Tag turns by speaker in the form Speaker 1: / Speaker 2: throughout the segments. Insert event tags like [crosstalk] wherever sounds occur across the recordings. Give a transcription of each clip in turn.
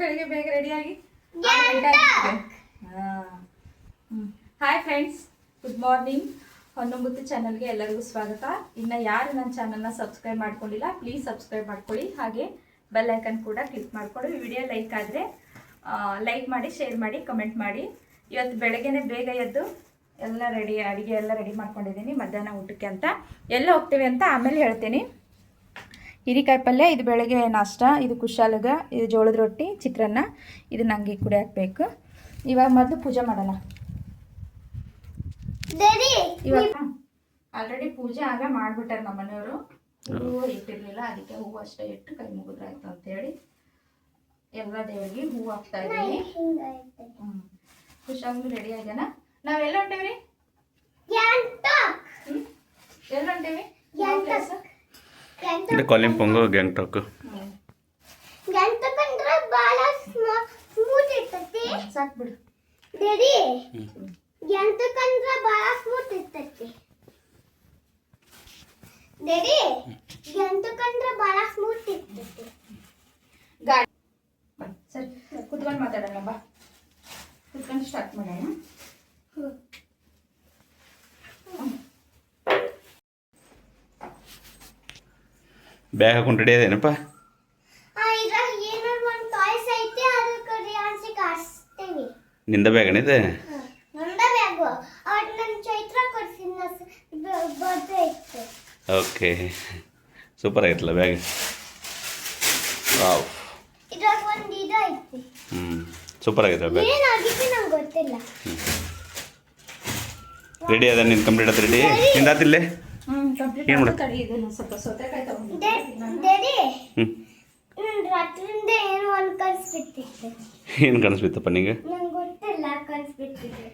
Speaker 1: ಬೆಳಿಗ್ಗೆ ಬೇಗ ರೆಡಿಯಾಗಿ ಹಾಯ್ ಫ್ರೆಂಡ್ಸ್ ಗುಡ್ ಮಾರ್ನಿಂಗ್ ಹೊನ್ನೊಂಬತ್ತು ಚಾನಲ್ಗೆ ಎಲ್ಲರಿಗೂ ಸ್ವಾಗತ. ಇನ್ನು ಯಾರು ನನ್ನ ಚಾನಲ್ನ ಸಬ್ಸ್ಕ್ರೈಬ್ ಮಾಡ್ಕೊಂಡಿಲ್ಲ ಪ್ಲೀಸ್ ಸಬ್ಸ್ಕ್ರೈಬ್ ಮಾಡ್ಕೊಳ್ಳಿ. ಹಾಗೆ ಬೆಲ್ ಐಕನ್ ಕೂಡ ಕ್ಲಿಕ್ ಮಾಡಿಕೊಂಡು ವಿಡಿಯೋ ಲೈಕ್ ಆದರೆ ಲೈಕ್ ಮಾಡಿ ಶೇರ್ ಮಾಡಿ ಕಮೆಂಟ್ ಮಾಡಿ. ಇವತ್ತು ಬೆಳಗ್ಗೆನೆ ಬೇಗ ಎದ್ದು ಎಲ್ಲ ರೆಡಿ ಅಡುಗೆ ಎಲ್ಲ ರೆಡಿ ಮಾಡ್ಕೊಂಡಿದ್ದೀನಿ. ಮಧ್ಯಾಹ್ನ ಊಟಕ್ಕೆ ಅಂತ. ಎಲ್ಲ ಹೋಗ್ತೀವಿ ಅಂತ ಆಮೇಲೆ ಹೇಳ್ತೀನಿ. ಹೀರಿಕಾಯಿ ಪಲ್ಯ ಇದು ಬೆಳಗ್ಗೆ ನಾಷ್ಟ ಇದು ಕುಶಾಲಗ ಇದು ಜೋಳದ ರೊಟ್ಟಿ ಚಿತ್ರಾನ್ನ ಇದು ನಂಗೆ ಕುಡಿ ಹಾಕಬೇಕು. ಇವಾಗ ಮೊದಲು ಪೂಜೆ ಮಾಡೋಣ. ಇವಾಗ ಆಲ್ರೆಡಿ ಪೂಜೆ ಆಗ ಮಾಡ್ಬಿಟ್ಟಾರೆ ನಮ್ಮ ಮನೆಯವರು. ಹೂವು ಇಟ್ಟಿರ್ಲಿಲ್ಲ ಅದಕ್ಕೆ ಹೂವು ಅಷ್ಟೇ ಇಟ್ಟು ಕೈ ಮುಗಿದ್ರಾಯ್ತು ಅಂತೇಳಿ ಎಲ್ಲ ದೇವರಿಗೆ ಹೂವು ಹಾಕ್ತಾ ಇದ್ದೀನಿ. ಹ್ಮ್. ಖುಷಾಗಿ ರೆಡಿ ಆಗ್ಯಾನ? ನಾವೆಲ್ಲ ಹೊಂಟೇವ್ರಿ? ಎಲ್ಲ ಹೊಂಟೇವಿ?
Speaker 2: ಇದು ಕಾಲಿಂಪೊಂಗು ಗ್ಯಾಂಗ್ಟಾಕ್.
Speaker 1: ಸರಿ. ಕುತ್ಕೊಂಡು ಮಾತಾಡೋಣ ಬಾ. ಕುತ್ಕೊಂಡು ಸ್ಟಾರ್ಟ್ ಮಾಡೋಣ.
Speaker 2: ಬ್ಯಾಗ್ ಹಾಕೊಂಡು ರೆಡಿ ಅದೇನಪ್ಪ?
Speaker 3: ಆ ಇದ್ರಾಗ ಏನೋ ಒಂದ್ ಟಾಯ್ಸ್ ಐತಿ ಅದಕ್ಕೆ ರಿಯಾನ್ಸಿ ಕಾಣಿಸ್ತೇವಿ
Speaker 2: ನಿಂದ
Speaker 3: ಬ್ಯಾಗ್ ಅಣ್ಣ
Speaker 2: ಓಕೆ ಸೂಪರ್ ಆಗಿತ್ತಲ್ಲ ಬ್ಯಾಗ್ ವಾವ್ ಹ್ಞೂ ಸೂಪರ್ ಆಗೈತೆ ಬ್ಯಾಗ್ ರೆಡಿ ಅದ ನಿನ್ ಕಂಪ್ಲೀಟ್ ಆತ ರೆಡಿ ನಿಂದ ಏನು ಮಾಡೋದು?
Speaker 1: ತಡಿ ಇದನ್ನು ಸ್ವಲ್ಪ ಸೌತೆಕಾಯಿ ತಗೊಂಡು
Speaker 3: ಡ್ಯಾಡಿ
Speaker 2: ಹ್ಞೂ
Speaker 3: ಹ್ಮ್, ರಾತ್ರಿಯಿಂದ ಏನೋ ಒಂದು ಕನ್ಸ್ಬಿಟ್ಟಿತ್ತು
Speaker 2: ಏನು ಕಾಣಿಸ್ಬಿತ್ತಪ್ಪ ನಿಂಗೆ?
Speaker 3: ನಂಗೆ ಗೊತ್ತಿಲ್ಲ ಕನ್ಸ್ಬಿಟ್ಟಿದೆ.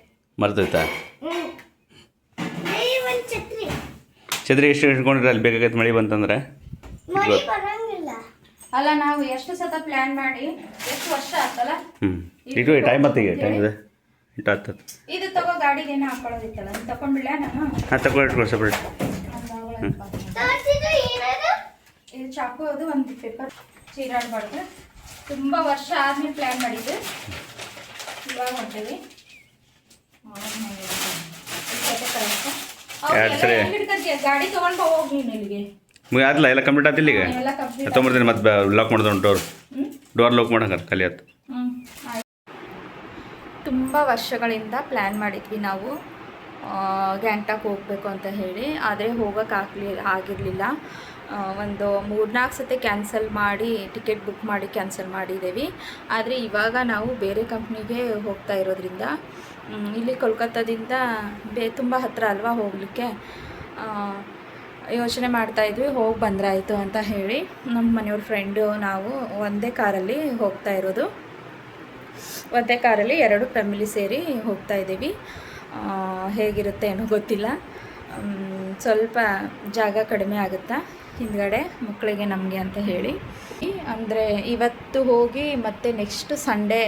Speaker 3: ಏ, ಒಂದ್ ಛತ್ರಿ.
Speaker 2: ಛತ್ರಿ ಎಷ್ಟು ಇಟ್ಕೊಂಡ್ರೆ ಅಲ್ಲಿ ಬೇಕಾಗೈತೆ ಮಳೆ ಬಂತಂದ್ರೆ?
Speaker 3: ಮಳಿ ಬರಂಗಿಲ್ಲ.
Speaker 1: ಅಲ್ಲ ನಾವು ಎಷ್ಟು ಸತ ಪ್ಲಾನ್ ಮಾಡಿ ಎಷ್ಟು ವರ್ಷ ಆತಲ್ಲ?
Speaker 2: ಹ್ಞೂ ಇಟ್ಟು ಟೈಮ್ ಮತ್ತಿಗೆ ಟೈಮ್ ಇದೆ? ಇಟ್ಟು ಆಗ್ತದೆ
Speaker 1: ಇದು ತಗೋ ಗಾಡಿಗೆ ಏನೋ ಹಾಕೊಳ್ಳೋದಿತ್ತಲ್ಲ ನೀನು ತಗೊಂಡ್ಬಿಡ್ಲ ನಾನು?
Speaker 2: ಹಾಂ ತಗೊಳ್ಳಿ ಇಟ್ಕೊಳ್ಳಿ ಸಪ್ರೇಟ್
Speaker 1: ಇದು ಚಾಕು ಅದು ಒಂದು ಪೇಪರ್ ಚೀರಾಡಬಾರ್ದು ತುಂಬ ವರ್ಷ ಆದ್ಮೇಲೆ ಪ್ಲ್ಯಾನ್ ಮಾಡಿದ್ದು. ಇವಾಗ ಹೊಟ್ಟೆವಿ
Speaker 2: ತುಂಬಾ ಸರಿ.
Speaker 1: ಗಾಡಿ ತಗೊಂಡು ಹೋಗಿ ನೀನು ಇಲ್ಲಿಗೆ.
Speaker 2: ಮುಗಿ ಆತಿಲ್ಲ ಎಲ್ಲ ಕಂಪ್ಲೀಟ್ ಆತಿಲ್ಲ ಈಗ ತೊಗೊಂಬರ್ತೀನಿ ಮತ್ತೆ ಲಾಕ್ ಮಾಡ್ದು ಡೋರ್ ಡೋರ್ ಲಾಕ್ ಮಾಡಂಗ ಖಾಲಿ ಆಯ್ತು.
Speaker 1: ತುಂಬ ವರ್ಷಗಳಿಂದ ಪ್ಲ್ಯಾನ್ ಮಾಡಿದ್ವಿ ನಾವು. ಗ್ಯಾಂಗ್ಟಾಕ್ ಹೋಗಬೇಕು ಅಂತ ಹೇಳಿ. ಆದರೆ ಹೋಗೋಕ್ಕಾಗಲಿ ಆಗಿರಲಿಲ್ಲ. ಒಂದು ಮೂರ್ನಾಲ್ಕು ಸತಿ ಕ್ಯಾನ್ಸಲ್ ಮಾಡಿ ಟಿಕೆಟ್ ಬುಕ್ ಮಾಡಿ ಕ್ಯಾನ್ಸಲ್ ಮಾಡಿದ್ದೇವೆ. ಆದರೆ ಇವಾಗ ನಾವು ಬೇರೆ ಕಂಪ್ನಿಗೆ ಹೋಗ್ತಾ ಇರೋದ್ರಿಂದ ಇಲ್ಲಿ ಕೋಲ್ಕತ್ತಾದಿಂದ ಬೇ, ತುಂಬ ಹತ್ತಿರ ಅಲ್ವಾ ಹೋಗಲಿಕ್ಕೆ? ಯೋಚನೆ ಮಾಡ್ತಾಯಿದ್ವಿ ಹೋಗಿ ಬಂದ್ರಾಯಿತು ಅಂತ ಹೇಳಿ. ನಮ್ಮ ಮನೆಯವ್ರ ಫ್ರೆಂಡು ನಾವು ಒಂದೇ ಕಾರಲ್ಲಿ ಹೋಗ್ತಾ ಇರೋದು. ಒಂದೇ ಕಾರಲ್ಲಿ ಎರಡು ಫ್ಯಾಮಿಲಿ ಸೇರಿ ಹೋಗ್ತಾ ಇದ್ದೀವಿ. ಹೇಗಿರುತ್ತೆ ಏನೋ ಗೊತ್ತಿಲ್ಲ. ಸ್ವಲ್ಪ ಜಾಗ ಕಡಿಮೆ ಆಗುತ್ತಾ? ಹಿಂದ್ಗಡೆ ಮಕ್ಕಳಿಗೆ ನಮಗೆ ಅಂತ ಹೇಳಿ. ಅಂದರೆ ಇವತ್ತು ಹೋಗಿ ಮತ್ತೆ ನೆಕ್ಸ್ಟ್ ಸಂಡೇ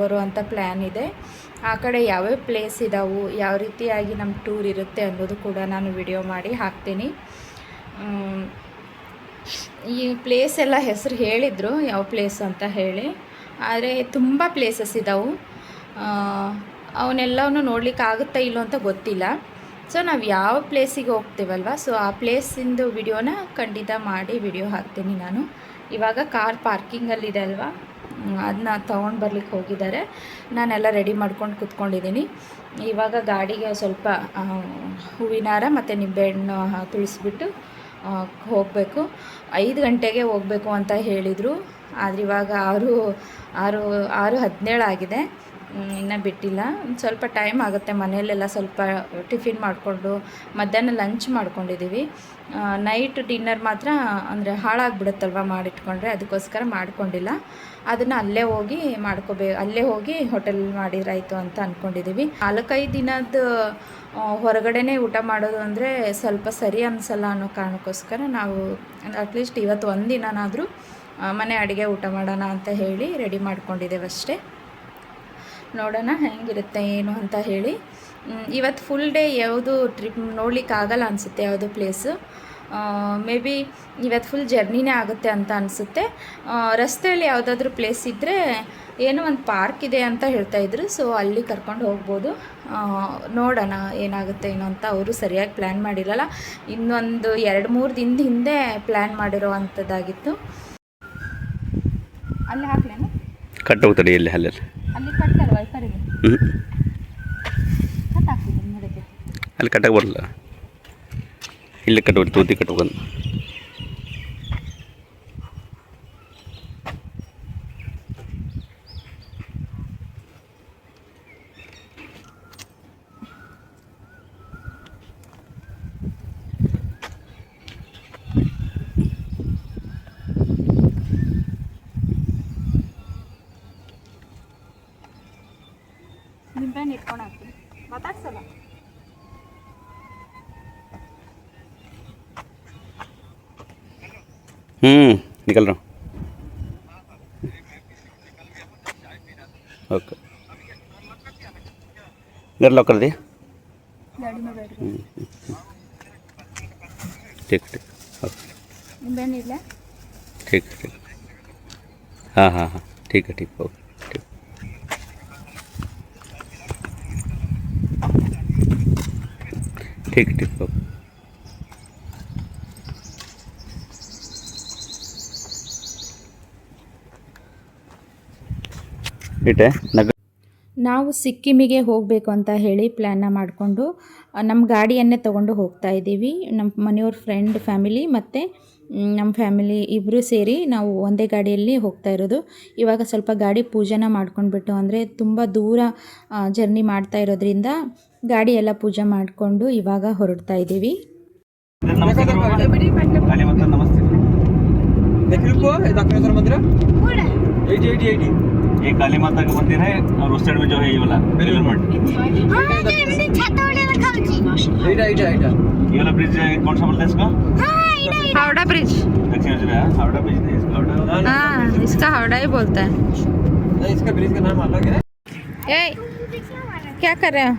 Speaker 1: ಬರುವಂಥ ಪ್ಲ್ಯಾನ್ ಇದೆ. ಆ ಕಡೆ ಯಾವ್ಯಾವ ಪ್ಲೇಸ್ ಇದ್ದಾವೆ ಯಾವ ರೀತಿಯಾಗಿ ನಮ್ಮ ಟೂರ್ ಇರುತ್ತೆ ಅನ್ನೋದು ಕೂಡ ನಾನು ವಿಡಿಯೋ ಮಾಡಿ ಹಾಕ್ತೀನಿ. ಈ ಪ್ಲೇಸ್ ಎಲ್ಲ ಹೆಸರು ಹೇಳಿದರು, ಯಾವ ಪ್ಲೇಸ್ ಅಂತ ಹೇಳಿ. ಆದರೆ ತುಂಬ ಪ್ಲೇಸಸ್ ಇದ್ದಾವೆ ಅವನ್ನೆಲ್ಲವನ್ನು ನೋಡಲಿಕ್ಕೆ ಆಗುತ್ತಾ ಇಲ್ಲೋ ಅಂತ ಗೊತ್ತಿಲ್ಲ. ಸೊ ನಾವು ಯಾವ ಪ್ಲೇಸಿಗೆ ಹೋಗ್ತೀವಲ್ವ? ಸೊ ಆ ಪ್ಲೇಸಿಂದು ವಿಡಿಯೋನ ಖಂಡಿತ ಮಾಡಿ ವಿಡಿಯೋ ಹಾಕ್ತೀನಿ ನಾನು. ಇವಾಗ ಕಾರ್ ಪಾರ್ಕಿಂಗಲ್ಲಿದೆ ಅಲ್ವಾ? ಅದನ್ನ ತೊಗೊಂಡು ಬರ್ಲಿಕ್ಕೆ ಹೋಗಿದ್ದಾರೆ. ನಾನೆಲ್ಲ ರೆಡಿ ಮಾಡ್ಕೊಂಡು ಕೂತ್ಕೊಂಡಿದ್ದೀನಿ ಇವಾಗ ಗಾಡಿಗೆ ಸ್ವಲ್ಪ ಹೂವಿನಾರ ಮತ್ತು ನಿಂಬೆಹಣ್ಣು ತುಳಿಸ್ಬಿಟ್ಟು ಹೋಗಬೇಕು. ಐದು ಗಂಟೆಗೆ ಹೋಗಬೇಕು ಅಂತ ಹೇಳಿದರು. ಆದರೆ ಇವಾಗ ಆರು ಆರು ಆರು ಹದಿನೇಳು ಆಗಿದೆ. ಇನ್ನೂ ಬಿಟ್ಟಿಲ್ಲ. ಸ್ವಲ್ಪ ಟೈಮ್ ಆಗುತ್ತೆ ಮನೆಯಲ್ಲೆಲ್ಲ ಸ್ವಲ್ಪ ಟಿಫಿನ್ ಮಾಡಿಕೊಂಡು, ಮಧ್ಯಾಹ್ನ ಲಂಚ್ ಮಾಡ್ಕೊಂಡಿದ್ದೀವಿ ನೈಟ್ ಡಿನ್ನರ್ ಮಾತ್ರ ಅಂದರೆ ಹಾಳಾಗ್ಬಿಡುತ್ತಲ್ವ ಮಾಡಿಟ್ಕೊಂಡ್ರೆ, ಅದಕ್ಕೋಸ್ಕರ ಮಾಡ್ಕೊಂಡಿಲ್ಲ. ಅದನ್ನು ಅಲ್ಲೇ ಹೋಗಿ ಮಾಡ್ಕೋಬೇ, ಅಲ್ಲೇ ಹೋಗಿ ಹೋಟೆಲ್ ಮಾಡಿರಾಯಿತು ಅಂತ ಅಂದ್ಕೊಂಡಿದ್ದೀವಿ ನಾಲ್ಕೈದು ದಿನದ ಹೊರಗಡೆನೇ ಊಟ ಮಾಡೋದು ಅಂದರೆ ಸ್ವಲ್ಪ ಸರಿ ಅನಿಸಲ್ಲ ಅನ್ನೋ ಕಾರಣಕ್ಕೋಸ್ಕರ ನಾವು ಅಟ್ಲೀಸ್ಟ್ ಇವತ್ತು ಒಂದು ದಿನನಾದರೂ ಮನೆ ಅಡುಗೆ ಊಟ ಮಾಡೋಣ ಅಂತ ಹೇಳಿ ರೆಡಿ ಮಾಡ್ಕೊಂಡಿದ್ದೇವೆ ಅಷ್ಟೇ ನೋಡೋಣ ಹೆಂಗಿರುತ್ತೆ, ಏನು ಅಂತ ಹೇಳಿ. ಇವತ್ತು ಫುಲ್ ಡೇ ಯಾವುದು ಟ್ರಿಪ್ ನೋಡ್ಲಿಕ್ಕೆ ಆಗಲ್ಲ ಅನಿಸುತ್ತೆ ಯಾವುದು ಪ್ಲೇಸು ಮೇ ಬಿ ಇವತ್ತು ಫುಲ್ ಜರ್ನಿನೇ ಆಗುತ್ತೆ ಅಂತ ಅನಿಸುತ್ತೆ. ರಸ್ತೆಯಲ್ಲಿ ಯಾವುದಾದ್ರೂ ಪ್ಲೇಸ್ ಇದ್ದರೆ ಏನೋ ಒಂದು ಪಾರ್ಕ್ ಇದೆ ಅಂತ ಹೇಳ್ತಾ ಇದ್ರು ಸೊ ಅಲ್ಲಿ ಕರ್ಕೊಂಡು ಹೋಗ್ಬೋದು. ನೋಡೋಣ ಏನಾಗುತ್ತೆ, ಏನೋ ಅಂತ ಅವರು ಸರಿಯಾಗಿ ಪ್ಲ್ಯಾನ್ ಮಾಡಿರಲ್ಲ. ಇನ್ನೊಂದು ಎರಡು ಮೂರು ದಿನದ ಹಿಂದೆ ಪ್ಲ್ಯಾನ್ ಮಾಡಿರೋ ಅಂಥದ್ದಾಗಿತ್ತು. ಅಲ್ಲಿ ಹಾಕ್ಲೇನು?
Speaker 2: ಕಟ್ಟೋಗ್ತಾರೆ ಇಲ್ಲಿ ಅಲ್ಲೆಲ್ಲ?
Speaker 1: ಅಲ್ಲಿ ಕಟ್ಟಲ್ಲ ವೈಪರಿಗೆ
Speaker 2: ಹ್ಞೂ
Speaker 1: ಕಟ್ ಹಾಕ್ತಿದ್ದೀನಿ ನೋಡಿದ್ದೆ
Speaker 2: ಅಲ್ಲಿ ಕಟ್ಟಕ್ಕೆ ಬರಲ್ಲ. ಇಲ್ಲಿ ಕಟ್ಬೋದು ತೂತಿ ಕಟ್ಬೇಕು निकल रहा हूँ ओके घर लॉक दिया ठीक ठीक ओके ठीक ठीक हाँ हाँ हाँ ठीक है ठीक ओके ठीक ठीक ठीक ओके ಇಟ್ಟೆ. ನಗ
Speaker 1: ನಾವು ಸಿಕ್ಕಿಮಿಗೆ ಹೋಗಬೇಕು ಅಂತ ಹೇಳಿ ಪ್ಲ್ಯಾನ್ನ ಮಾಡಿಕೊಂಡು ನಮ್ಮ ಗಾಡಿಯನ್ನೇ ತಗೊಂಡು ಹೋಗ್ತಾ ಇದ್ದೀವಿ. ನಮ್ಮ ಮನೆಯವ್ರ ಫ್ರೆಂಡ್ ಫ್ಯಾಮಿಲಿ ಮತ್ತು ನಮ್ಮ ಫ್ಯಾಮಿಲಿ ಇಬ್ಬರು ಸೇರಿ ನಾವು ಒಂದೇ ಗಾಡಿಯಲ್ಲಿ ಹೋಗ್ತಾ ಇರೋದು. ಇವಾಗ ಸ್ವಲ್ಪ ಗಾಡಿ ಪೂಜೆನ ಮಾಡ್ಕೊಂಡ್ಬಿಟ್ಟು ಅಂದರೆ ತುಂಬ ದೂರ ಜರ್ನಿ ಮಾಡ್ತಾ ಇರೋದ್ರಿಂದ ಗಾಡಿ ಎಲ್ಲ ಪೂಜೆ ಮಾಡಿಕೊಂಡು ಇವಾಗ ಹೊರಡ್ತಾ ಇದ್ದೀವಿ.
Speaker 2: ನಮಸ್ತೆ. ये काली माता का मंदिर है और उस साइड में जो है ये वाला बेलूरमठ
Speaker 3: हाँ
Speaker 4: एटा
Speaker 2: ये वाला ब्रिज कौन सा बोलते हैं इसको?
Speaker 3: हाँ
Speaker 1: हावड़ा ब्रिज
Speaker 2: दक्षिण है हावड़ा ब्रिज नहीं इसका हावड़ा
Speaker 1: हाँ इसका हावड़ा ही बोलता है।
Speaker 4: इसका ब्रिज का नाम अलग है।
Speaker 1: ए क्या कर रहे हो?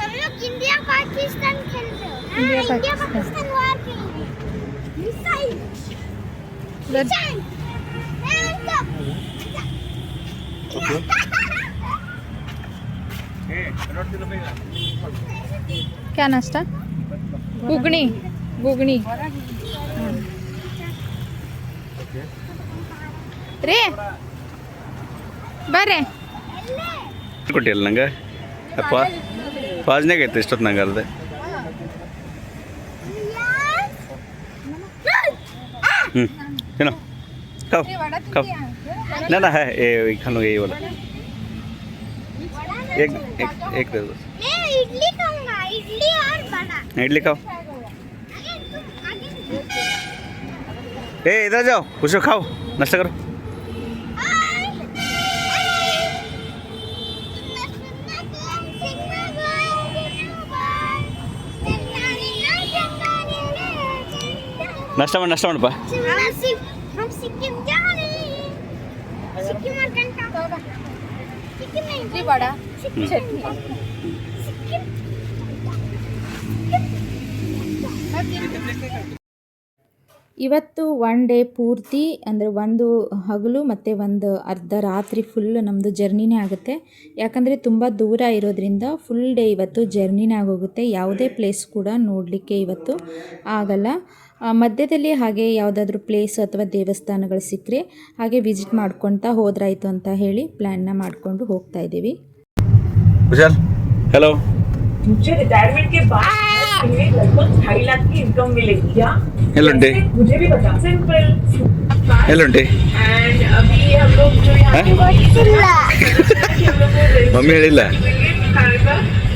Speaker 3: हम लोग इंडिया पाकिस्तान खेल रहे हो। हाँ,
Speaker 1: इंडिया। पाकिस्तान
Speaker 3: वार खेल रहे हैं। Missile missile Hands up.
Speaker 1: क्या नाश्ता घुगनी घुगनी ರೇ ಬರ್ರೆ
Speaker 2: ಕೊಟ್ಟಿಲ್ಲ ನಂಗೆ ಪಾ ಪಾಸ್ನಾಗ ಐತೆ ಇಷ್ಟೊತ್ತು ನಂಗೆ ಅರ್ದೆ ಹ್ಞೂ ಏನೋ खाओ खाओ ना ना है ये खा लो यही वाला एक एक एक दे दो
Speaker 3: मैं इडली खाऊंगा इडली और बड़ा
Speaker 2: इडली खाओ
Speaker 3: अरे तुम आगे
Speaker 2: ए इधर जाओ कुछ खाओ नाश्ता करो नाश्ता ಮಾಡಿ नाश्ता ಮಾಡಪ್ಪ
Speaker 1: ಇವತ್ತು ಒನ್ ಡೇ ಪೂರ್ತಿ ಅಂದರೆ ಒಂದು ಹಗಲು ಮತ್ತು ಒಂದು ಅರ್ಧ ರಾತ್ರಿ ಫುಲ್ ನಮ್ಮದು ಜರ್ನಿನೇ ಆಗುತ್ತೆ. ಯಾಕಂದರೆ ತುಂಬ ದೂರ ಇರೋದ್ರಿಂದ ಫುಲ್ ಡೇ ಇವತ್ತು ಜರ್ನಿನೇ ಆಗೋಗುತ್ತೆ. ಯಾವುದೇ ಪ್ಲೇಸ್ ಕೂಡ ನೋಡಲಿಕ್ಕೆ ಇವತ್ತು ಆಗಲ್ಲ. ಮಧ್ಯದಲ್ಲಿ ಹಾಗೆ ಯಾವುದಾದ್ರೂ ಪ್ಲೇಸ್ ಅಥವಾ ದೇವಸ್ಥಾನಗಳು ಸಿಕ್ಕರೆ ಹಾಗೆ ವಿಸಿಟ್ ಮಾಡ್ಕೊತಾ ಹೋದ್ರಾಯ್ತು ಅಂತ ಹೇಳಿ ಪ್ಲ್ಯಾನ್ನ ಮಾಡಿಕೊಂಡು ಹೋಗ್ತಾ ಇದ್ದೀವಿ
Speaker 2: कुशल हेलो
Speaker 5: मुझे रिटायरमेंट के बाद तुम्हें लगभग ढाई लाख की इनकम मिलेगी क्या
Speaker 2: एलुंडी
Speaker 5: वैसे मुझे भी बता सिंपल
Speaker 2: एलुंडी
Speaker 5: एंड अभी हम लोग जो यहाँ
Speaker 2: हैं?
Speaker 5: पे बात कर रहे हैं कि हम लोग को [laughs]
Speaker 2: मम्मी ಹೇಳಿಲ್ಲ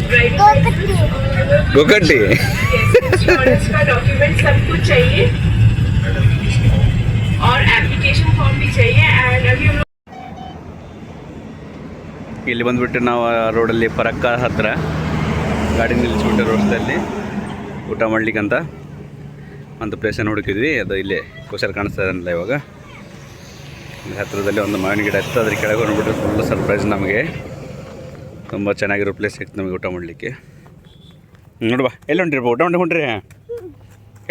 Speaker 5: कार का ड्राइविंग
Speaker 2: ಗೋಕಟ್ಟಿ
Speaker 5: इंश्योरेंस का डॉक्यूमेंट सब कुछ चाहिए और एप्लीकेशन फॉर्म भी चाहिए एंड अभी हम लोग
Speaker 2: ಇಲ್ಲಿ ಬಂದುಬಿಟ್ಟು ನಾವು ಆ ರೋಡಲ್ಲಿ ಪರಕ್ಕ ಹತ್ರ ಗಾಡಿ ನಿಲ್ಲಿಸ್ಬಿಟ್ಟು ರೋಡ್ದಲ್ಲಿ ಊಟ ಮಾಡ್ಲಿಕ್ಕಂತ ಒಂದು ಪ್ಲೇಸನ್ನು ಹುಡುಕಿದ್ವಿ ಅದು ಇಲ್ಲಿ ಕುಶಲ್ ಕಾಣಿಸ್ತಾ ಇದನ್ನಲ್ಲ ಇವಾಗ ಇಲ್ಲಿ ಹತ್ತಿರದಲ್ಲಿ ಒಂದು ಮಾವಿನ ಗಿಡ ಇತ್ತು ಅದ್ರ ಕೆಳಗೆ ಬಂದ್ಬಿಟ್ಟು ಫುಲ್ ಸರ್ಪ್ರೈಸ್ ನಮಗೆ ತುಂಬ ಚೆನ್ನಾಗಿರೋ ಪ್ಲೇಸ್ ಸಿಕ್ತು ನಮಗೆ ಊಟ ಮಾಡಲಿಕ್ಕೆ. ನೋಡುವ ಎಲ್ಲಿ ಹೊಂಟ್ರಿಪ್ಪ ಊಟ ಮಾಡಿ ಹೊಂಟ್ರಿ?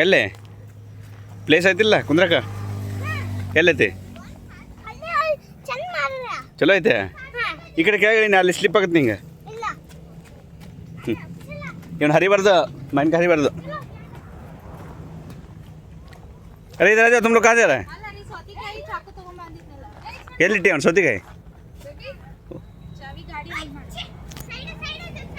Speaker 2: ಎಲ್ಲೇ? ಪ್ಲೇಸ್ ಆಯ್ತಿಲ್ಲ ಕುಂದ್ರಕ ಎಲ್ಲೈತಿ? ಚಲೋ ಐತೆ? ಈ ಕಡೆ ಕೆಳಗಡೆ ಅಲ್ಲಿ ಸ್ಲಿಪ್ ಆಗುತ್ತೆ ನಿಂಗೆ?
Speaker 3: ಹ್ಞೂ
Speaker 2: ಇವನು ಹರಿಬಾರ್ದು ಮೈನ್ಗೆ ಹರಿಬಾರ್ದು ಅರೆ, ಇದ್ರ ತುಂಬ ಕಾಜಾರ ಎಲ್ಲಿಟ್ಟಿ ಅವ್ನು ಸೌತಿಕಾಯಿ?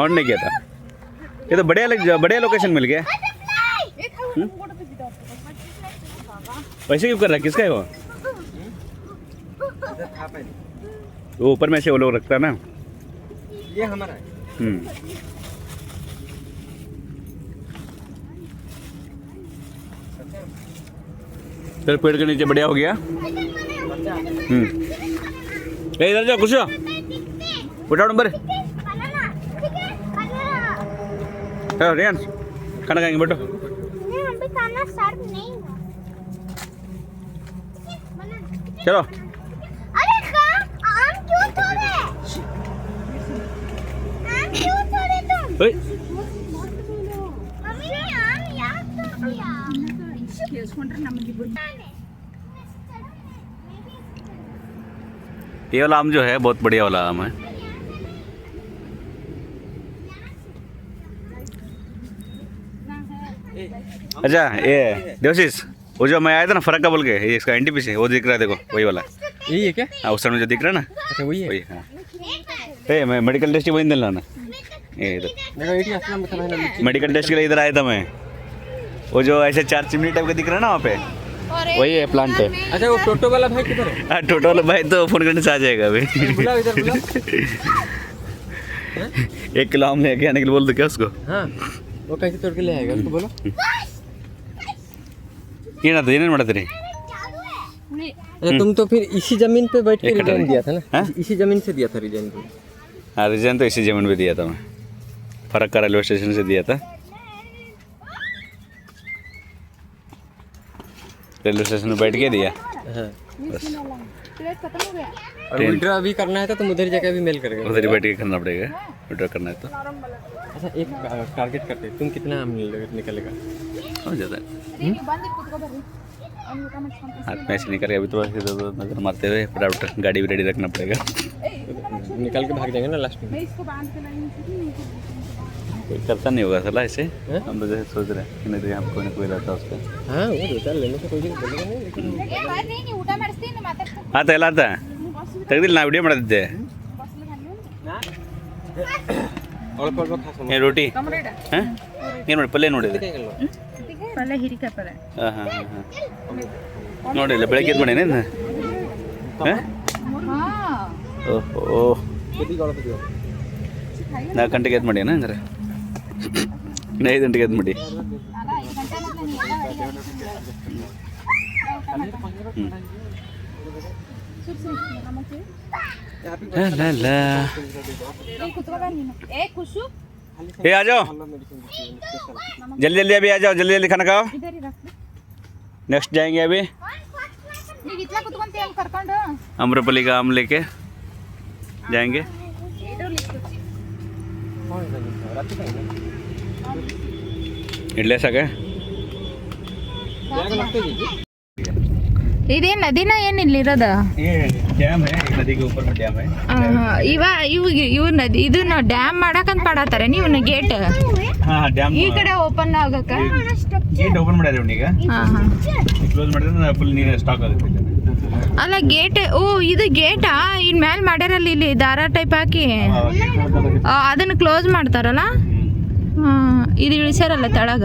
Speaker 2: और नहीं किया था। ये तो बढ़िया लग बढ़िया लोकेशन मिल गया। वैसे क्यों कर रहा है? किसका है वो? वो ऊपर में से वो लोग रखता है ना।
Speaker 4: ये हमारा है।
Speaker 2: हम्म। चल पेड़ के नीचे बढ़िया हो गया। हम्म। इधर जाओ कुछ उठाओ नंबर।
Speaker 3: मम्मी ने आम याद कर दिया
Speaker 2: ये वाला आम जो है बहुत बढ़िया वाला आम है अच्छा ये देवशीष वो जो मैं आया था ना फरक का बोल के ये इसका एंटी पीछे वो दिख रहा है देखो वही वाला।
Speaker 4: यही है क्या?
Speaker 2: हाँ उस समय जो दिख रहा है ना
Speaker 4: अच्छा वही है।
Speaker 2: वही हाँ। ए मैं मेडिकल टेस्ट वही दिला ना ये इधर। मेडिकल टेस्ट के लिए इधर आया था मैं। वो जो ऐसे चार चिमनी टाइप का दिख रहा है ना वहाँ पे वही है प्लांट है
Speaker 4: अच्छा वो टोटो वाला भाई किधर है?
Speaker 2: हाँ टोटल भाई तो फ़ोन करने से आ जाएगा अभी। एक किलो आम लेके आने के लिए बोल दो क्या उसको?
Speaker 4: हाँ वो कैसे तोड़ के ले आएगा उसको बोलो।
Speaker 2: ಏನಾಯ್ತು ಏನೇನು ಮಾಡತ್ತೀರಿ
Speaker 4: अच्छा तुम तो फिर इसी जमीन पे बैठ के
Speaker 2: एक
Speaker 4: रिजाइन
Speaker 2: कटोरी।
Speaker 4: दिया था ना
Speaker 2: हाँ?
Speaker 4: इसी जमीन से दिया था रिजाइन तुम
Speaker 2: हाँ रिजाइन तो इसी जमीन पे दिया था मैं फरक्का रेलवे स्टेशन से दिया था रेलवे स्टेशन में बैठ के दिया
Speaker 4: हाँ
Speaker 2: बस
Speaker 4: और विड्रॉ अभी करना है तो तुम उधर जाके भी मेल करेगा
Speaker 2: उधर ही बैठ के करना पड़ेगा विड्रॉ करना है तो
Speaker 4: अच्छा एक टारगेट करते हैं। तुम कितना आम निकल- निकलेगा
Speaker 2: हो जाता है हाथ में ऐसे निकल के अभी तो ऐसे इधर उधर नजर मारते हुए फटाफट गाड़ी भी रेडी रखना पड़ेगा
Speaker 4: निकल के भाग जाएंगे ना लास्ट में
Speaker 2: कोई करता नहीं होगा सला ऐसे
Speaker 4: हैं?
Speaker 2: हम तो जैसे सोच रहे हैं कि नहीं तो यहाँ पे कोई ना कोई रहता है उसका
Speaker 4: हाँ वो दो चार लेने से कोई दिक्कत बोलेगा नहीं लेकिन
Speaker 2: ಆತ ಎಲ್ಲ ಆತ ತೆಗ್ದಿಲ್ಲ ನಾ ವಿಡಿಯೋ ಮಾಡ್ತಿದ್ದೆ
Speaker 4: अल्प अल्प खा समझ
Speaker 2: ಏನು ರೋಟಿ ಹಾಂ ಏನು ನೋಡಿ ಪಲ್ಯ ನೋಡಿದೆ
Speaker 1: ಪಲ್ಯ ಹಿರಿಕಾಯಿ
Speaker 2: ಹಾಂ ಹಾಂ ಹಾಂ ನೋಡಿಲ್ಲ ಬೆಳಗ್ಗೆ ಎದ್ದು ಹಾಂ ನಾಲ್ಕು ಗಂಟೆಗೆ ಎದ್ದು ಮಾಡಿ ಏನಂದ್ರೆ ಐದು ಗಂಟೆಗೆ ಎದ್ದು ಮಾಡಿ ಹ್ಞೂ ಲ ये आ जाओ। जल्दी जल्दी अभी आ जाओ जल्दी जल्दी खाना खाओ। नेक्स्ट जाएँगे अभी। अमरपली का आम लेके जाएँगे। इडले सके
Speaker 1: ಇದೇನ್ ನದಿನ
Speaker 2: ಏನ್ ಇಲ್ಲಿರೋದ
Speaker 1: ಇವ ಇವ್ ಇವ್ ನದಿ ಇದನ್ನ ಡ್ಯಾಮ್ ಮಾಡಕಂತ ಮಾಡಾತಾರೆ ನೀವು ಗೇಟ್ ಈ ಕಡೆ ಓಪನ್ ಆಗಕ
Speaker 2: ಗೇಟ್ ಓಪನ್ ಮಾಡ್ಯಾರ ಈಗ. ಕ್ಲೋಸ್ ಮಾಡಿದ್ರೆ ಫುಲ್ ನೀರು ಸ್ಟಾಕ್ ಆಗುತ್ತೆ
Speaker 1: ಅಲ್ಲ ಗೇಟ್ ಓ ಇದು ಗೇಟಾ ಇನ್ ಮ್ಯಾಲ್ ಮಾಡ್ಯಾರಲ್ಲ ಇಲ್ಲಿ ದಾರ ಟೈಪ್ ಹಾಕಿ? ಅದನ್ನ ಕ್ಲೋಸ್ ಮಾಡ್ತಾರಲ್ಲ? ಇದು ಇಳಿಸ್ಯಾರಲ್ಲ ತಳಗ?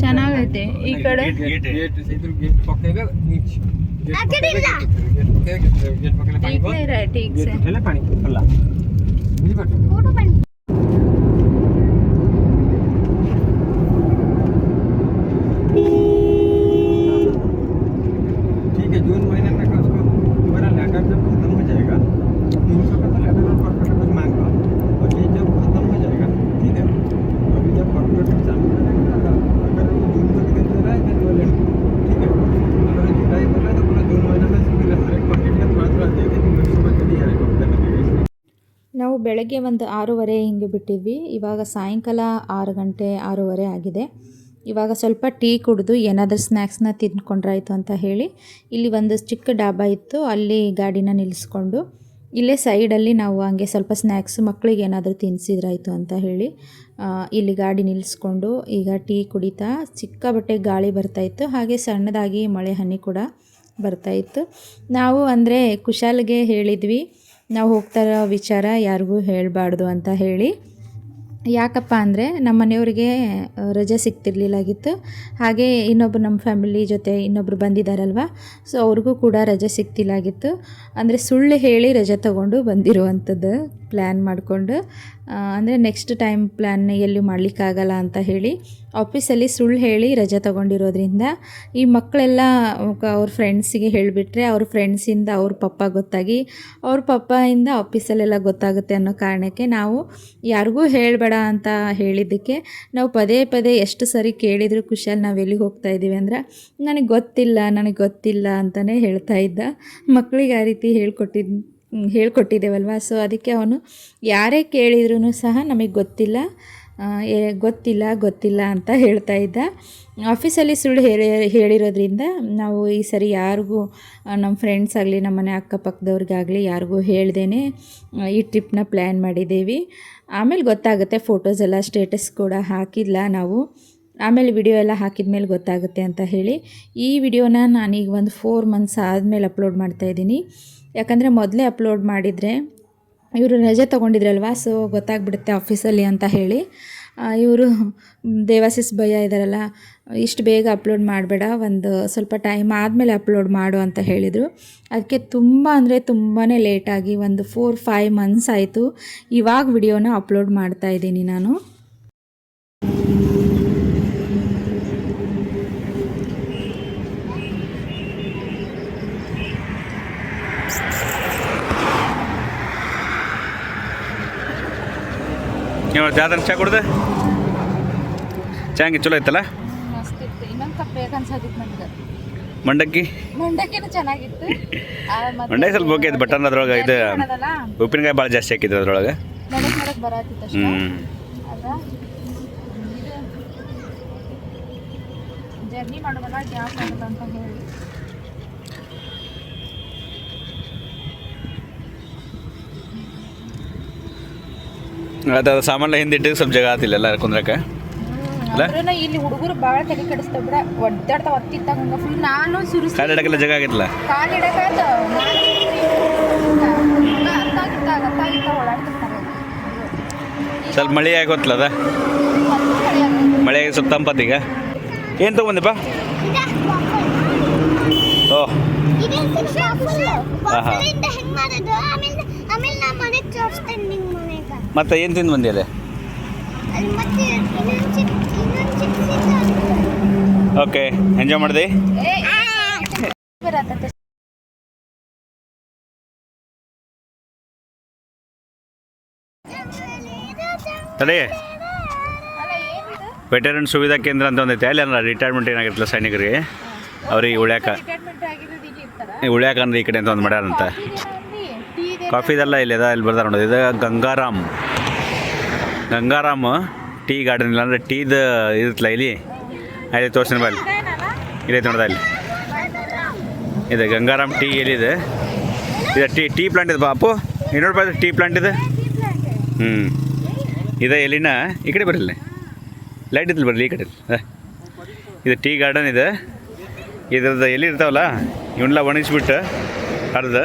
Speaker 1: ಚೆನ್ನಾಗೈತೆ. ಈ ಕಡೆ
Speaker 2: गेट
Speaker 1: ಬೆಳಗ್ಗೆ ಒಂದು ಆರೂವರೆ ಹಿಂಗೆ ಬಿಟ್ಟಿದ್ವಿ. ಇವಾಗ ಸಾಯಂಕಾಲ ಆರು ಗಂಟೆ ಆರೂವರೆ ಆಗಿದೆ. ಇವಾಗ ಸ್ವಲ್ಪ ಟೀ ಕುಡಿದು ಏನಾದರೂ ಸ್ನ್ಯಾಕ್ಸ್ನ ತಿಂದ್ಕೊಂಡ್ರಾಯ್ತು ಅಂತ ಹೇಳಿ ಇಲ್ಲಿ ಒಂದು ಚಿಕ್ಕ ಡಾಬಾ ಇತ್ತು. ಅಲ್ಲಿ ಗಾಡಿನ ನಿಲ್ಲಿಸ್ಕೊಂಡು ಇಲ್ಲೇ ಸೈಡಲ್ಲಿ ನಾವು ಹಂಗೆ ಸ್ವಲ್ಪ ಸ್ನ್ಯಾಕ್ಸು ಮಕ್ಕಳಿಗೆ ಏನಾದರೂ ತಿನ್ನಿಸಿದ್ರಾಯ್ತು ಅಂತ ಹೇಳಿ ಇಲ್ಲಿ ಗಾಡಿ ನಿಲ್ಲಿಸ್ಕೊಂಡು ಈಗ ಟೀ ಕುಡಿತಾ ಚಿಕ್ಕ ಬಟ್ಟೆ ಗಾಳಿ ಬರ್ತಾಯಿತ್ತು ಹಾಗೆ ಸಣ್ಣದಾಗಿ ಮಳೆ ಹನಿ ಕೂಡ ಬರ್ತಾಯಿತ್ತು ನಾವು ಅಂದರೆ ಕುಶಾಲ್ಗೆ ಹೇಳಿದ್ವಿ ನಾವು ಹೋಗ್ತಾ ಇರೋ ವಿಚಾರ ಯಾರಿಗೂ ಹೇಳಬಾರ್ದು ಅಂತ ಹೇಳಿ. ಯಾಕಪ್ಪ ಅಂದರೆ ನಮ್ಮ ಮನೆಯವ್ರಿಗೆ ರಜೆ ಸಿಗ್ತಿರ್ಲಿಲ್ಲಾಗಿತ್ತು. ಹಾಗೆ ಇನ್ನೊಬ್ಬರು ನಮ್ಮ ಫ್ಯಾಮಿಲಿ ಜೊತೆ ಇನ್ನೊಬ್ಬರು ಬಂದಿದ್ದಾರಲ್ವ ಸೊ ಅವ್ರಿಗೂ ಕೂಡ ರಜೆ ಸಿಗ್ತಿಲ್ಲಾಗಿತ್ತು. ಅಂದರೆ ಸುಳ್ಳು ಹೇಳಿ ರಜೆ ತಗೊಂಡು ಬಂದಿರುವಂಥದ್ದು. ಪ್ಲ್ಯಾನ್ ಮಾಡಿಕೊಂಡು ಅಂದರೆ ನೆಕ್ಸ್ಟ್ ಟೈಮ್ ಪ್ಲ್ಯಾನ್ ಎಲ್ಲಿ ಮಾಡಲಿಕ್ಕಾಗಲ್ಲ ಅಂತ ಹೇಳಿ ಆಫೀಸಲ್ಲಿ ಸುಳ್ಳು ಹೇಳಿ ರಜೆ ತಗೊಂಡಿರೋದ್ರಿಂದ ಈ ಮಕ್ಕಳೆಲ್ಲ ಅವ್ರ ಫ್ರೆಂಡ್ಸಿಗೆ ಹೇಳಿಬಿಟ್ರೆ ಅವ್ರ ಫ್ರೆಂಡ್ಸಿಂದ ಅವ್ರ ಪಪ್ಪ ಗೊತ್ತಾಗಿ, ಅವ್ರ ಪಪ್ಪಯಿಂದ ಆಫೀಸಲ್ಲೆಲ್ಲ ಗೊತ್ತಾಗುತ್ತೆ ಅನ್ನೋ ಕಾರಣಕ್ಕೆ ನಾವು ಯಾರಿಗೂ ಹೇಳಬೇಡ ಅಂತ ಹೇಳಿದ್ದಕ್ಕೆ ನಾವು ಪದೇ ಪದೇ ಎಷ್ಟು ಸರಿ ಕೇಳಿದರೂ ಖುಷಿಯಲ್ಲಿ ನಾವು ಎಲ್ಲಿಗೆ ಹೋಗ್ತಾ ಇದ್ದೀವಿ ಅಂದ್ರೆ ನನಗೆ ಗೊತ್ತಿಲ್ಲ ನನಗೆ ಗೊತ್ತಿಲ್ಲ ಅಂತಲೇ ಹೇಳ್ತಾ ಇದ್ದ. ಮಕ್ಕಳಿಗೆ ಆ ರೀತಿ ಹೇಳ್ಕೊಟ್ಟಿದ್ದು ಹೇಳ್ಕೊಟ್ಟಿದ್ದೇವಲ್ವ? ಸೊ ಅದಕ್ಕೆ ಅವನು ಯಾರೇ ಕೇಳಿದ್ರೂ ಸಹ ನಮಗೆ ಗೊತ್ತಿಲ್ಲ. ಗೊತ್ತಿಲ್ಲ ಗೊತ್ತಿಲ್ಲ ಅಂತ ಹೇಳ್ತಾ ಇದ್ದ. ಆಫೀಸಲ್ಲಿ ಸುಳ್ಳು ಹೇಳಿ, ಹೇಳಿರೋದ್ರಿಂದ ನಾವು ಈ ಸರಿ ಯಾರಿಗೂ ನಮ್ಮ ಫ್ರೆಂಡ್ಸ್ ಆಗಲಿ ನಮ್ಮ ಮನೆ ಅಕ್ಕಪಕ್ಕದವ್ರಿಗಾಗಲಿ ಯಾರಿಗೂ ಹೇಳ್ದೇ ಈ ಟ್ರಿಪ್ನ ಪ್ಲ್ಯಾನ್ ಮಾಡಿದ್ದೀವಿ. ಆಮೇಲೆ ಗೊತ್ತಾಗುತ್ತೆ ಫೋಟೋಸ್ ಎಲ್ಲ ಸ್ಟೇಟಸ್ ಕೂಡ ಹಾಕಿಲ್ಲ ನಾವು. ಆಮೇಲೆ ವಿಡಿಯೋ ಎಲ್ಲ ಹಾಕಿದ ಮೇಲೆ ಗೊತ್ತಾಗುತ್ತೆ ಅಂತ ಹೇಳಿ ಈ ವಿಡಿಯೋನ ನಾನೀಗ ಒಂದು ಫೋರ್ ಮಂತ್ಸ್ ಆದಮೇಲೆ ಅಪ್ಲೋಡ್ ಮಾಡ್ತಾಯಿದ್ದೀನಿ ಯಾಕಂದರೆ ಮೊದಲೇ ಅಪ್ಲೋಡ್ ಮಾಡಿದರೆ ಇವರು ರಜೆ ತೊಗೊಂಡಿದ್ರಲ್ವ ಸೊ ಗೊತ್ತಾಗ್ಬಿಡುತ್ತೆ ಆಫೀಸಲ್ಲಿ ಅಂತ ಹೇಳಿ. ಇವರು ದೇವಾಸಿಸ್ ಭಯ ಇದ್ದಾರಲ್ಲ ಇಷ್ಟು ಬೇಗ ಅಪ್ಲೋಡ್ ಮಾಡಬೇಡ, ಒಂದು ಸ್ವಲ್ಪ ಟೈಮ್ ಆದಮೇಲೆ ಅಪ್ಲೋಡ್ ಮಾಡು ಅಂತ ಹೇಳಿದರು. ಅದಕ್ಕೆ ತುಂಬ ಅಂದರೆ ತುಂಬಾ ಲೇಟಾಗಿ ಒಂದು ಫೋರ್ ಫೈವ್ ಮಂತ್ಸ್ ಆಯಿತು. ಇವಾಗ ವಿಡಿಯೋನ ಅಪ್ಲೋಡ್ ಮಾಡ್ತಾ ಇದ್ದೀನಿ ನಾನು.
Speaker 2: ನೀವು ಜಾತ್ರೆ ಚಾ ಕುಡ್ದೆ? ಚಾಂಗಿ ಚಲೋ ಐತಲ್ಲ? ಮಂಡಕ್ಕಿ?
Speaker 1: ಮಂಡಕ್ಕಿನೂ ಚೆನ್ನಾಗಿತ್ತು.
Speaker 2: ಮಂಡಕ್ಕಿ ಸ್ವಲ್ಪ ಓಕೆ ಬಟನ್ ಅದ್ರೊಳಗೆ ಇದು ಉಪ್ಪಿನಕಾಯಿ ಭಾಳ ಜಾಸ್ತಿ ಹಾಕಿದ್ರು ಅದ್ರೊಳಗೆ. ಹ್ಞೂ
Speaker 1: ಜರ್ನಿ ಮಾಡೋದಲ್ಲ ಗ್ಯಾಸ್ ಅಂತ ಹೇಳಿ.
Speaker 2: ಅದು ಸಾಮಾನ್ಯ ಹಿಂದಿಟ್ಟು ಸ್ವಲ್ಪ ಜಾಗ ಆತಿಲ್ಲ ಎಲ್ಲ ಕುಂದ್ರಕ್ಕೆ. ಅಲ್ಲ?
Speaker 1: ಇಲ್ಲಿ ಹುಡುಗರು ಭಾಳ ತಲೆ ಕೆಡಿಸ್ತಾವ ಬಿಡ. ಒದ್ದಾಡ್ತಾವ ಫುಲ್ ನಾನು ಸುರು
Speaker 2: ಕಾಲು ಇಡಕ್ಕೆಲ್ಲ ಜಾಗ ಆಗಿತ್ತಲ್ಲ? ಸ್ವಲ್ಪ ಮಳೆ ಆಗೋತ್ತಲ್ಲ ಅದ? ಮಳೆ ಆಗಿ ಸ್ವಲ್ಪ ತಂಪತ್ತು ಈಗ? ಏನು ತೊಗೊಂಡಿಪ್ಪ ಓಹ್
Speaker 3: ಹಾಂ ಶಿಕ್ಷೆ ಫುಲ್
Speaker 2: ಆಹಾ.
Speaker 3: ಬಾಕ್ಲಿಂದ ಹೆಂಗ್ ಮಾಡೋದು ಆಮೇಲೆ ಆಮೇಲೆ ನಾ ಮನೆಗೆ ತೋರಿಸ್ತೇನೆ ನಿಂಗೆ ಮನೆಗೆ
Speaker 2: ಮತ್ತೆ ಏನು ತಿಂದು ಬಂದಿ ಅದೇ
Speaker 3: ಅಲ್ಲಿ ಮತ್ತೆ ಇನ್ನೊಂದು ಚಿಕ್ಕ ಇನ್ನೊಂದು ಚಿಕ್ಕ ಸಿಕ್ಕ
Speaker 2: ಓಕೆ ಎಂಜಾಯ್ ಮಾಡಿದೆ? ತಡಿ. ವೆಟರನ್ ಸುವಿಧಾ ಕೇಂದ್ರ ಅಂತ ಒಂದೈತೆ ಅಲ್ಲಿ ಅಂದ್ರೆ ರಿಟೈರ್ಮೆಂಟ್ ಏನಾಗಿರ್ತಲ್ಲ ಸೈನಿಕರಿಗೆ? ಅವ್ರಿಗೆ ಉಳ್ಯಾಕ ಉಳ್ಯಾಕ ಅಂದ್ರೆ ಈ ಕಡೆ ಅಂತ ಒಂದು ಮಾಡ್ಯಾರಂತ. ಕಾಫಿದೆಲ್ಲ ಇಲ್ಲಿ ಅದ, ಇಲ್ಲಿ ಬರ್ತಾರೆ ನೋಡೋದು ಇದು ಗಂಗಾರಾಮ್. ಗಂಗಾರಾಮ್ ಟೀ ಗಾರ್ಡನ್ ಇಲ್ಲ ಅಂದರೆ ಟೀದ ಇರುತ್ತಲ್ಲ ಇಲ್ಲಿ? ಅಲ್ಲಿ ತೋರಿಸ್ತೀನಿ ಬಲ್ಲಿ ಇದೆ ನೋಡ್ದ ಇಲ್ಲಿ? ಇದೆ, ಗಂಗಾರಾಮ್ ಟೀ ಎಲ್ಲಿದೆ ಇದು. ಟೀ ಟೀ ಪ್ಲಾಂಟ್ ಇದೆ ಬಾಪು. ಇನ್ನೂರು ರೂಪಾಯಿ ಟೀ ಪ್ಲಾಂಟ್ ಇದೆ? ಹ್ಞೂ ಇದೆ ಎಲ್ಲಿನ? ಈ ಕಡೆ ಬರಲ್ಲ ಲೈಟ್ ಇದ್ದಲ್ಲಿ ಬರಲಿ, ಈ ಕಡೆ ಹ. ಇದು ಟೀ ಗಾರ್ಡನ್ ಇದೆ. ಇದ್ರದ್ದು ಎಲ್ಲಿ ಇರ್ತಾವಲ್ಲ? ಇವನ್ನೆಲ್ಲ ಒಣಗಿಸ್ಬಿಟ್ಟು ಹರಿದು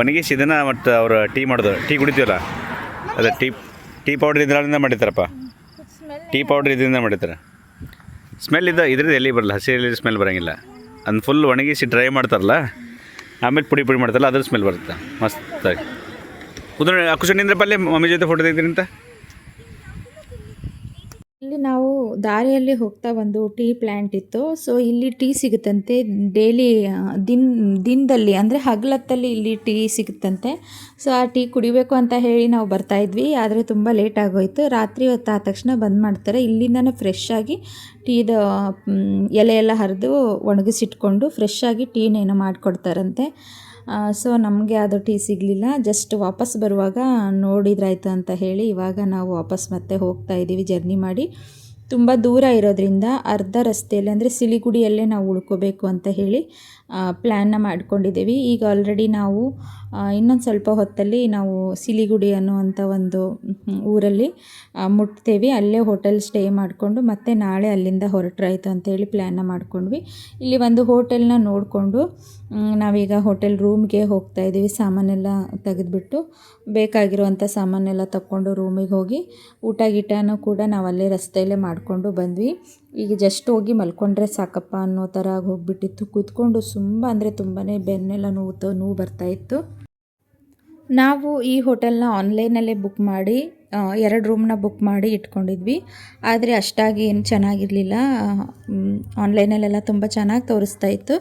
Speaker 2: ಒಣಗಿಸಿ ಇದನ್ನು ಮತ್ತು ಅವರು ಟೀ ಮಾಡೋದು, ಟೀ ಕುಡಿತೀವಲ್ಲ? ಅದೇ ಟೀ ಟೀ ಪೌಡ್ರ್ ಇದರಿಂದ ಮಾಡಿರ್ತಾರಪ್ಪ. ಟೀ ಪೌಡ್ರ್ ಇದರಿಂದ ಮಾಡಿರ್ತಾರೆ. ಸ್ಮೆಲ್ ಇದ್ದ, ಇದ್ರದ್ದು ಎಲ್ಲಿ ಬರಲ್ಲ, ಹಸಿರಲ್ಲಿ ಸ್ಮೆಲ್ ಬರೋಂಗಿಲ್ಲ. ಅದನ್ನ ಫುಲ್ ಒಣಗಿಸಿ ಡ್ರೈ ಮಾಡ್ತಾರಲ್ಲ, ಆಮೇಲೆ ಪುಡಿ ಪುಡಿ ಮಾಡ್ತಾರಲ್ಲ ಅದ್ರ ಸ್ಮೆಲ್ ಬರುತ್ತೆ. ಮಸ್ತಾಗಿ. ಕುದುರೆ ನಿಂದ್ರಪ್ಪ ಪಲ್ಲೆ ಮಮ್ಮಿ ಜೊತೆ ಫೋಟೋ ಅಂತ?
Speaker 1: ಇಲ್ಲಿ ನಾವು ದಾರಿಯಲ್ಲಿ ಹೋಗ್ತಾ ಒಂದು ಟೀ ಪ್ಲ್ಯಾಂಟ್ ಇತ್ತು. ಸೊ ಇಲ್ಲಿ ಟೀ ಸಿಗುತ್ತಂತೆ. ಡೈಲಿ ದಿನ, ದಿನದಲ್ಲಿ, ಅಂದರೆ ಹಗಲತ್ತಲ್ಲಿ ಇಲ್ಲಿ ಟೀ ಸಿಗುತ್ತಂತೆ. ಸೊ ಆ ಟೀ ಕುಡಿಬೇಕು ಅಂತ ಹೇಳಿ ನಾವು ಬರ್ತಾ ಇದ್ವಿ. ಆದರೆ ತುಂಬ ಲೇಟ್ ಆಗೋಯ್ತು. ರಾತ್ರಿ ಹೊತ್ತು ತಕ್ಷಣ ಬಂದ್ ಮಾಡ್ತಾರೆ. ಇಲ್ಲಿಂದನೇ ಫ್ರೆಶ್ ಆಗಿ ಟೀದ ಎಲೆ ಎಲ್ಲ ಹರಿದು ಒಣಗಿಸಿಟ್ಕೊಂಡು ಫ್ರೆಶ್ ಆಗಿ ಟೀನೇನೋ ಮಾಡಿಕೊಡ್ತಾರಂತೆ. ಸೊ ನಮಗೆ ಅದು ಟೀ ಸಿಗಲಿಲ್ಲ. ಜಸ್ಟ್ ವಾಪಸ್ ಬರುವಾಗ ನೋಡಿದ್ರಾಯ್ತು ಅಂತ ಹೇಳಿ ಇವಾಗ ನಾವು ವಾಪಸ್ ಮತ್ತೆ ಹೋಗ್ತಾ ಇದ್ದೀವಿ ಜರ್ನಿ ಮಾಡಿ. ತುಂಬ ದೂರ ಇರೋದ್ರಿಂದ ಅರ್ಧ ರಸ್ತೆಯಲ್ಲಿ, ಅಂದರೆ ಸಿಲಿಗುಡಿಯಲ್ಲೇ ನಾವು ಉಳ್ಕೋಬೇಕು ಅಂತ ಹೇಳಿ ಪ್ಲ್ಯಾನ್ನ ಮಾಡ್ಕೊಂಡಿದ್ದೀವಿ. ಈಗ ಆಲ್ರೆಡಿ ನಾವು ಇನ್ನೊಂದು ಸ್ವಲ್ಪ ಹೊತ್ತಲ್ಲಿ ನಾವು ಸಿಲಿಗುಡಿ ಅನ್ನುವಂಥ ಒಂದು ಊರಲ್ಲಿ ಮುಟ್ತೇವೆ. ಅಲ್ಲೇ ಹೋಟೆಲ್ ಸ್ಟೇ ಮಾಡಿಕೊಂಡು ಮತ್ತೆ ನಾಳೆ ಅಲ್ಲಿಂದ ಹೊರಟ್ರಾಯಿತು ಅಂತೇಳಿ ಪ್ಲ್ಯಾನ್ನ ಮಾಡ್ಕೊಂಡ್ವಿ. ಇಲ್ಲಿ ಒಂದು ಹೋಟೆಲ್ನ ನೋಡಿಕೊಂಡು ನಾವೀಗ ಹೋಟೆಲ್ ರೂಮ್ಗೆ ಹೋಗ್ತಾ ಇದ್ದೀವಿ ಸಾಮಾನೆಲ್ಲ ತೆಗೆದುಬಿಟ್ಟು ಬೇಕಾಗಿರುವಂಥ ಸಾಮಾನೆಲ್ಲ ತಗೊಂಡು ರೂಮಿಗೆ ಹೋಗಿ ಊಟ ಗೀಟನೂ ಕೂಡ ನಾವು ಅಲ್ಲೇ ರಸ್ತೆಯಲ್ಲೇ ಮಾಡಿಕೊಂಡು ಬಂದ್ವಿ. ಈಗ ಜಸ್ಟ್ ಹೋಗಿ ಮಲ್ಕೊಂಡ್ರೆ ಸಾಕಪ್ಪ ಅನ್ನೋ ಥರ ಹೋಗ್ಬಿಟ್ಟಿತ್ತು. ಕೂತ್ಕೊಂಡು ತುಂಬ ಅಂದರೆ ತುಂಬಾ ಬೆನ್ನೆಲ್ಲ ನೋವು ನೋವು ಬರ್ತಾಯಿತ್ತು ನಾವು ಈ ಹೋಟೆಲ್ನ ಆನ್ಲೈನಲ್ಲೇ ಬುಕ್ ಮಾಡಿ ಎರಡು ರೂಮ್ನ ಬುಕ್ ಮಾಡಿ ಇಟ್ಕೊಂಡಿದ್ವಿ. ಆದರೆ ಅಷ್ಟಾಗಿ ಏನು ಚೆನ್ನಾಗಿರಲಿಲ್ಲ. ಆನ್ಲೈನಲ್ಲೆಲ್ಲ ತುಂಬ ಚೆನ್ನಾಗಿ ತೋರಿಸ್ತಾ ಇತ್ತು.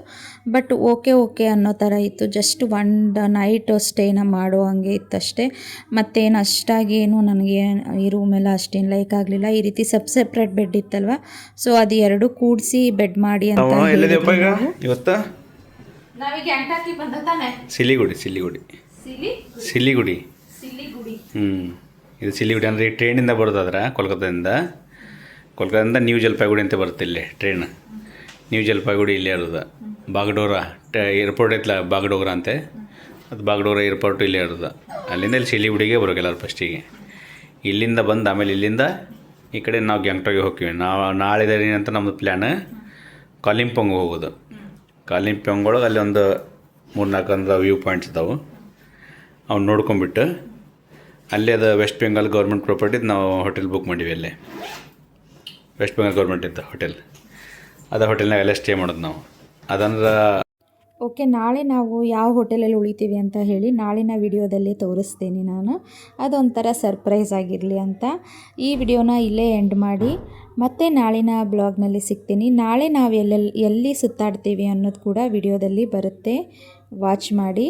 Speaker 1: ಬಟ್ ಓಕೆ ಓಕೆ ಅನ್ನೋ ಥರ ಇತ್ತು. ಜಸ್ಟ್ ಒನ್ ನೈಟ್ ಸ್ಟೇನ ಮಾಡೋ ಹಂಗೆ ಇತ್ತಷ್ಟೇ. ಮತ್ತೇನು ಅಷ್ಟಾಗಿ ಏನು ನನಗೆ ಈ ರೂಮೆಲ್ಲ ಅಷ್ಟೇನು ಲೈಕ್ ಆಗಲಿಲ್ಲ. ಈ ರೀತಿ ಸಬ್ ಸೆಪ್ರೇಟ್ ಬೆಡ್ ಇತ್ತಲ್ವ? ಸೊ ಅದು ಎರಡು ಕೂಡಿಸಿ ಬೆಡ್ ಮಾಡಿ ಅಂತ
Speaker 2: ನಾವು ಈಗ
Speaker 1: ಹೇಳಿದ್ರು ನಾವು.
Speaker 2: ಇವತ್ತ?
Speaker 1: ಬಂದ ತಾನೆ.
Speaker 2: ಸಿಲಿಗುಡಿ ಸಿಲಿಗುಡಿ.
Speaker 1: ಸಿಲಿ
Speaker 2: ಸಿಲಿಗುಡಿ.
Speaker 1: ಸಿಲಿಗುಡಿ.
Speaker 2: ಹ್ಞೂ ಇದು ಸಿಲಿಗುಡಿ ಅಂದರೆ ಈ ಟ್ರೈನಿಂದ ಬರೋದಾದ್ರೆ ಕೋಲ್ಕತ್ತಾದಿಂದ. ಕೋಲ್ಕತ್ತಾದಿಂದ ನ್ಯೂ ಜಲ್ಪಾಯ್ಗುಡಿ ಅಂತ ಬರುತ್ತೆ ಇಲ್ಲಿ ಟ್ರೈನ್ ನ್ಯೂ ಜಲ್ಪಾಯ್ಗುಡಿ ಇಲ್ಲೇ ಇರೋದು. ಬಾಗಡೋರ ಟ ಏರ್ಪೋರ್ಟ್ ಐತಲ್ಲ ಬಾಗಡೋಗ್ರ ಅಂತೆ. ಅದು ಬಾಗಡೋರ ಏರ್ಪೋರ್ಟ್ ಇಲ್ಲೇ ಇರೋದು. ಅಲ್ಲಿಂದ ಇಲ್ಲಿ ಸಿಲಿಗುಡಿಗೆ ಬರೋಕೆ ಎಲ್ಲರೂ ಫಸ್ಟಿಗೆ ಇಲ್ಲಿಂದ ಬಂದು ಆಮೇಲೆ ಇಲ್ಲಿಂದ ಈ ಕಡೆ ನಾವು ಗ್ಯಾಂಗ್ಟಾಗೆ ಹೋಗ್ತೀವಿ. ನಾವು ನಾಳೆ ಅಂತ ನಮ್ಮದು ಪ್ಲ್ಯಾನ್ ಕಾಲಿಂಪಂಗ್ ಹೋಗೋದು. ಕಾಲಿಂಪಂಗ್ ಒಳಗೆ ಅಲ್ಲಿ ಒಂದು ಮೂರು ನಾಲ್ಕು ಅಂದ್ರೆ ವ್ಯೂ ಪಾಯಿಂಟ್ಸ್ ಇದಾವೆ. ಅವ್ನು ನೋಡ್ಕೊಂಬಿಟ್ಟು ಅಲ್ಲೇ ಅದು ವೆಸ್ಟ್ ಬೆಂಗಾಲ್ ಗೌರ್ಮೆಂಟ್ ಪ್ರಾಪರ್ಟಿದು ನಾವು ಹೋಟೆಲ್ ಬುಕ್ ಮಾಡೀವಿ ಅಲ್ಲೇ. ವೆಸ್ಟ್ ಬೆಂಗಾಲ್ ಗೌರ್ಮೆಂಟ್ ಇದ್ದ ಹೋಟೆಲ್ ಅದು ಹೋಟೆಲ್ನಾಗ ಎಲ್ಲ ಸ್ಟೇ ಮಾಡೋದು ನಾವು. ಅದಂದ್ರೆ
Speaker 1: ಓಕೆ ನಾಳೆ ನಾವು ಯಾವ ಹೋಟೆಲಲ್ಲಿ ಉಳಿತೀವಿ ಅಂತ ಹೇಳಿ ನಾಳಿನ ವಿಡಿಯೋದಲ್ಲಿ ತೋರಿಸ್ತೀನಿ ನಾನು. ಅದೊಂಥರ ಸರ್ಪ್ರೈಸ್ ಆಗಿರಲಿ ಅಂತ. ಈ ವಿಡಿಯೋನ ಇಲ್ಲೇ ಎಂಡ್ ಮಾಡಿ ಮತ್ತೆ ನಾಳಿನ ಬ್ಲಾಗ್ನಲ್ಲಿ ಸಿಗ್ತೀನಿ. ನಾಳೆ ನಾವು ಎಲ್ಲೆಲ್ಲಿ ಎಲ್ಲಿ ಸುತ್ತಾಡ್ತೀವಿ ಅನ್ನೋದು ಕೂಡ ವಿಡಿಯೋದಲ್ಲಿ ಬರುತ್ತೆ. ವಾಚ್ ಮಾಡಿ.